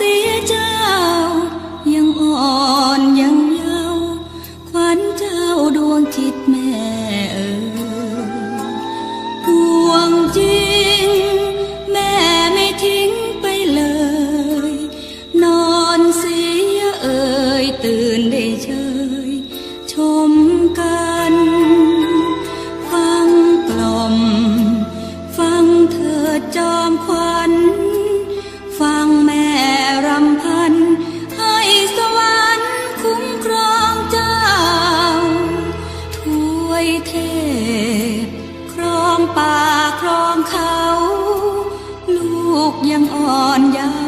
เสียเจ้า ยังอ่อนยังเยาว์ขวัญเจ้าดวงจิตแม่เออดวงจริแม่ไม่ทิ้งไปเลย นอนเสียเอ๋ตื่นได้เชชมกัน ฟังกล่อม ฟังเธอจอมความ วยเทพ ครองป่าครองเขา ลูกยังอ่อนยาว